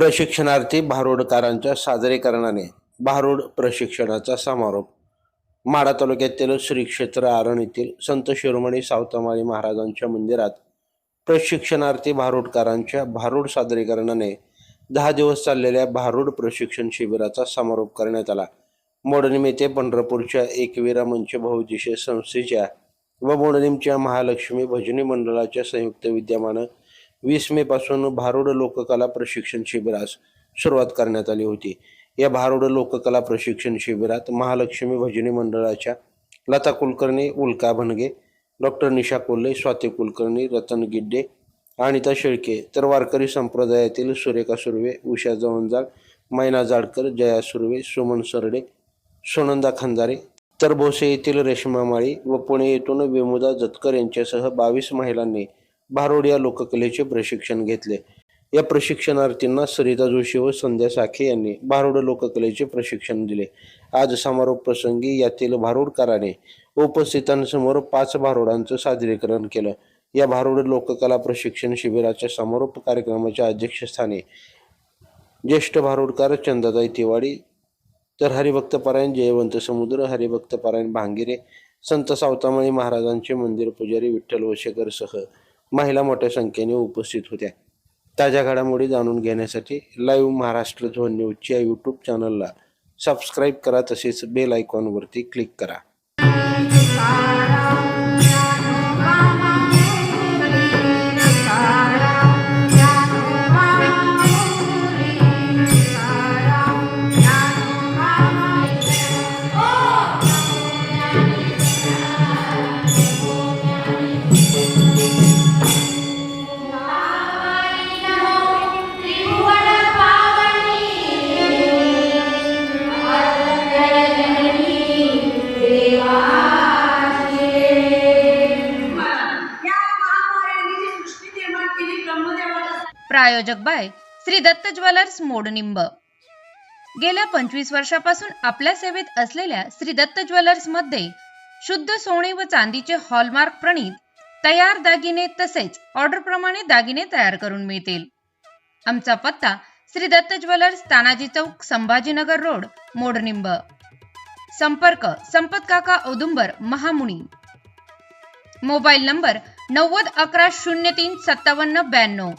प्रशिक्षणार्थी भारुडकारांच्या सादरीकरणाने भारूड प्रशिक्षणाचा समारोप. माढा तालुक्यातील श्री क्षेत्र आरण येथील संत शिरोमणी सावतामाळी महाराजांच्या मंदिरात प्रशिक्षणार्थी भारूडकारांच्या भारूड सादरीकरणाने दहा दिवस चाललेल्या भारूड प्रशिक्षण शिबिराचा समारोप करण्यात आला. मोडणीम येथे पंढरपूरच्या एकवीरा मंच बहुउद्देशीय संस्थेच्या व मोडणीमच्या महालक्ष्मी भजनी मंडळाच्या संयुक्त विद्यमानं वीस मे पासून भारुड लोककला प्रशिक्षण शिबिरास सुरुवात करण्यात आली होती. या भारुड लोककला प्रशिक्षण शिबिरात महालक्ष्मी भजनी मंडळाच्या लता कुलकर्णी उल्का भनगे डॉक्टर निशा कोल्हे स्वाती कुलकर्णी रतन गिड्डे अनिता शेळके तर वारकरी संप्रदायातील सुरेखा सुर्वे उषा जवंजाळ मैना जाडकर जया सुर्वे सुमन सरडे सुनंदा खंदारे तर भोसे येथील रेश्मा माळी व पुणे येथून विमुदा जतकर यांच्यासह बावीस महिलांनी भारोड या लोककलेचे प्रशिक्षण घेतले. या प्रशिक्षणार्थींना सरिता जोशी व संध्या साखे यांनी भारुड लोककलेचे प्रशिक्षण दिले. आज समारोप प्रसंगी यातील भारुडकाराने उपस्थितांसमोर पाच भारुडांचं सादरीकरण केलं. या भारुड लोककला प्रशिक्षण शिबिराच्या समारोप कार्यक्रमाच्या अध्यक्षस्थानी ज्येष्ठ भारुडकार चंदाताई तिवाडी तर हरिभक्तपरायण जयवंत समुद्र हरिभक्तपरायण भांगिरे संत सावतामणी महाराजांचे मंदिर पुजारी विठ्ठल वशेकर सह महिला मोठ्या संख्येने उपस्थित होत्या. ताज्या घडामोडी जाणून घेण्यासाठी लाईव्ह महाराष्ट्र झोन न्यूजच्या यूट्यूब चॅनलला सबस्क्राईब करा तसेच बेल आयकॉनवरती क्लिक करा. प्रायोजक बाय श्री दत्त ज्वेलर्स मोडनिंब गेल्या पंचवीस वर्षापासून आपल्या सेवेत असलेल्या श्री दत्त ज्वेलर्समध्ये शुद्ध सोने व चांदीचे हॉलमार्क प्रणीत तयार दागिने तसेच ऑर्डर प्रमाणे दागिने तयार करून मिळतील. आमचा पत्ता श्री दत्त ज्वेलर्स तानाजी चौक संभाजीनगर रोड मोडनिंब संपर्क संपत काका औदुंबर महामुनी. मोबाईल नंबर नव्वद अकरा शून्य तीन सत्तावन्न ब्याण्णव.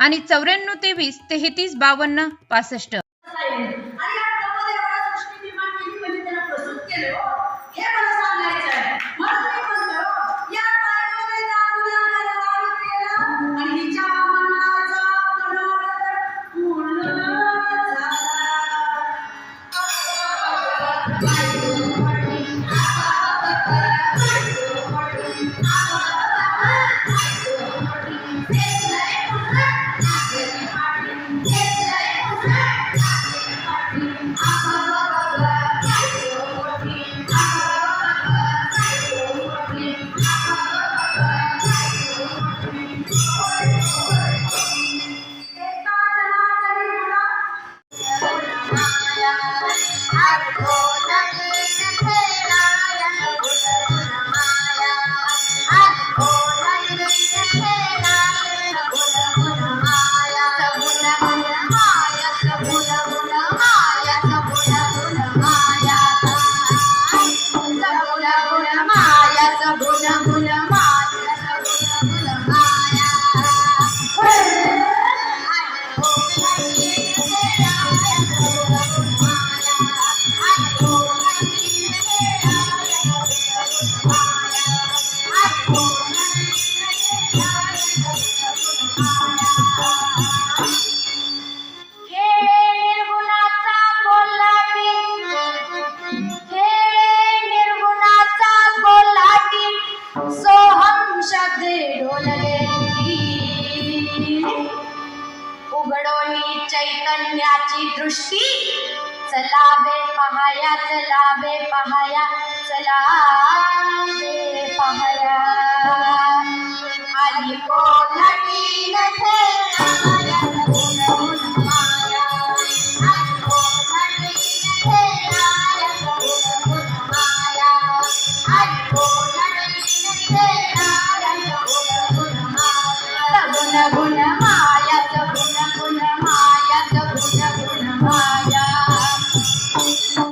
आणि चौऱ्याण्णव तेवीस तेहतीस बावन्न पासष्ट. Black चैतन्याची दृष्टी. चलावे पहाया चलावे पहाया चलावे पहाया. आली कोल्हाटी नथे